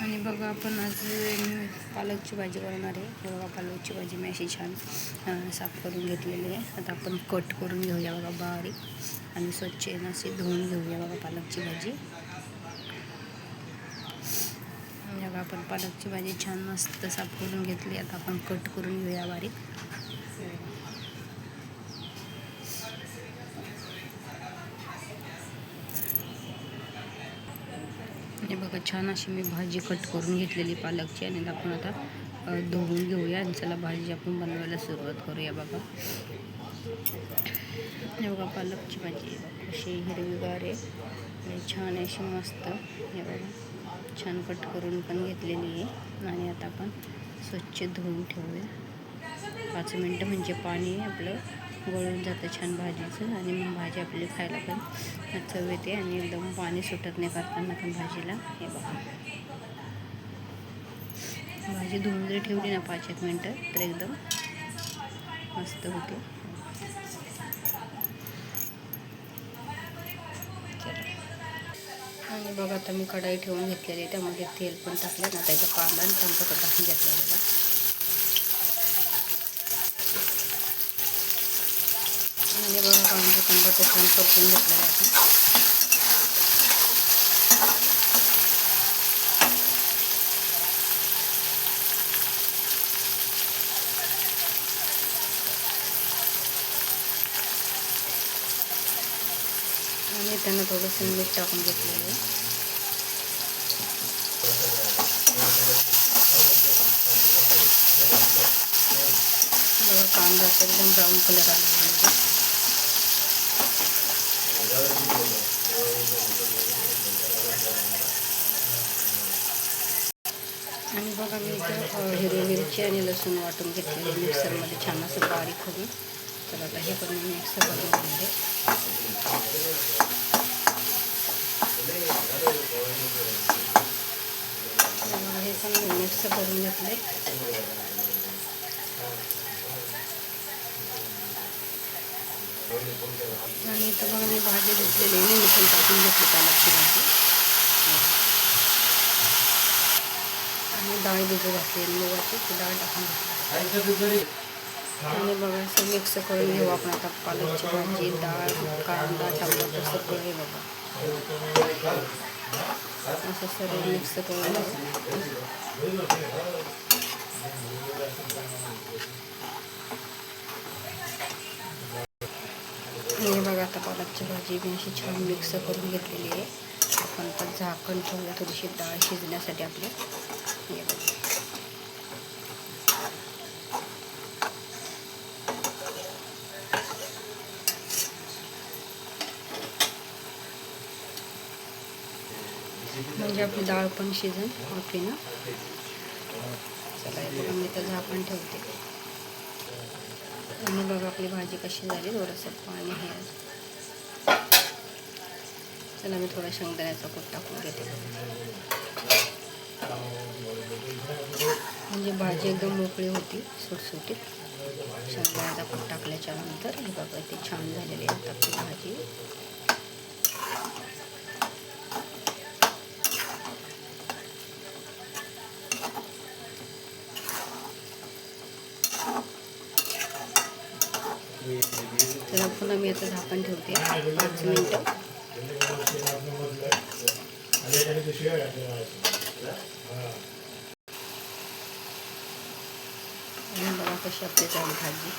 आणि बघा आपण आज मी पालकची भाजी बनवणार आहे. हे बघा पालकची भाजी मी अशी छान साफ करून घेतलेली आहे. आता आपण कट करून घेऊया बघा बारीक. आणि स्वच्छ आहे ना अशी धुवून घेऊया बघा पालकची भाजी. बघा आपण पालकची भाजी छान मस्त साफ करून घेतली. आता आपण कट करून घेऊया बारीक. हे बघा छान अशी मी भाजी कट करून घेतलेली पालकची आणि आपण आता धुवून घेऊया आणि चला भाजी आपण बनवायला सुरुवात करूया बघा. हे बघा पालकची भाजी अशी हिरवीगार आहे आणि छान अशी मस्त. हे बघा छान कट करून पण घेतलेली आहे आणि आता आपण स्वच्छ धुवून ठेवूया. पाच मिनटं म्हणजे पाणी आपलं. गळून जातं छान भाजीचं आणि मग भाजी आपली खायला पण चव येते आणि एकदम पाणी सुटत नाही करताना पण भाजीला. हे बघा. भाजी धुवून जरी ठेवली ना पाच एक मिनटं तर एकदम मस्त होते. आणि बघा आता मी कढाई ठेवून घेतलेली त्यामध्ये तेल पण टाकलं ना त्याचा कांदा आणि त्यांचं टाकून घेतलेला हे बघा कांदा टमाटो छान परतून घेतलेला आहे. आणि त्यांना थोडंसं मीठ टाकून घेतलेलं आहे. बघा कांदा असं एकदम ब्राऊन कलर आलेला आहे. आणि बघा मी इथं हिरवी मिरची आणि लसूण वाटून घेतलेले मिक्सरमध्ये छान असं बारीक करून. तर आता हे पण मी मिक्स करून घेते. हे पण मी मिक्स करून घेतले. आणि इथं बघा मी भाजी घेतलेली नाही मी पण टाकून घेतली पालकची भाजी आणि डाळ भिजू घातली मुगाची ती डाळ टाकून घेतली आणि बघा असं मिक्स करून घेऊ आपण आता पालकची भाजी डाळ कांदा टमाटर सगळं हे बघा असं सर्व मिक्स करून घेऊ हे बघा आता पालकची भाजी मी अशी छान मिक्स करून घेतलेली आहे आपण आता झाकण ठेवूया थोडीशी डाळ शिजण्यासाठी आपली म्हणजे आपली डाळ पण शिजन आपली ना. चला बघा मी तर झाकण ठेवते. आणि बघा आपली भाजी कशी झाली थोडंसं पाणी हे चला मी थोडा शेंगदाण्याचा कूट टाकून घेते. म्हणजे भाजी एकदम मोकळी होती सुटसुटीत. शेंगदाण्याचा कूट टाकल्याच्या नंतर हे बघा ती छान झालेली आहे आता आपली भाजी. तर पुन्हा मी आता झाकण ठेवते. पाच मिनटं. आणि बघा कशी आपली भाजी.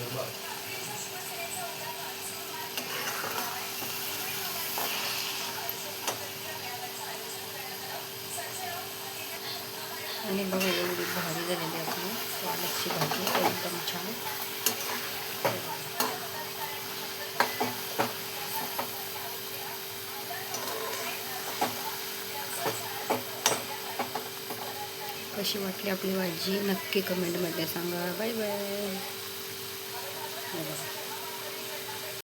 आणि भाजी एकदम अच्छा छान कशी वाटली अपनी भाजी? नक्की कमेंटमध्ये संगा. बाय बाय ঠিক আছে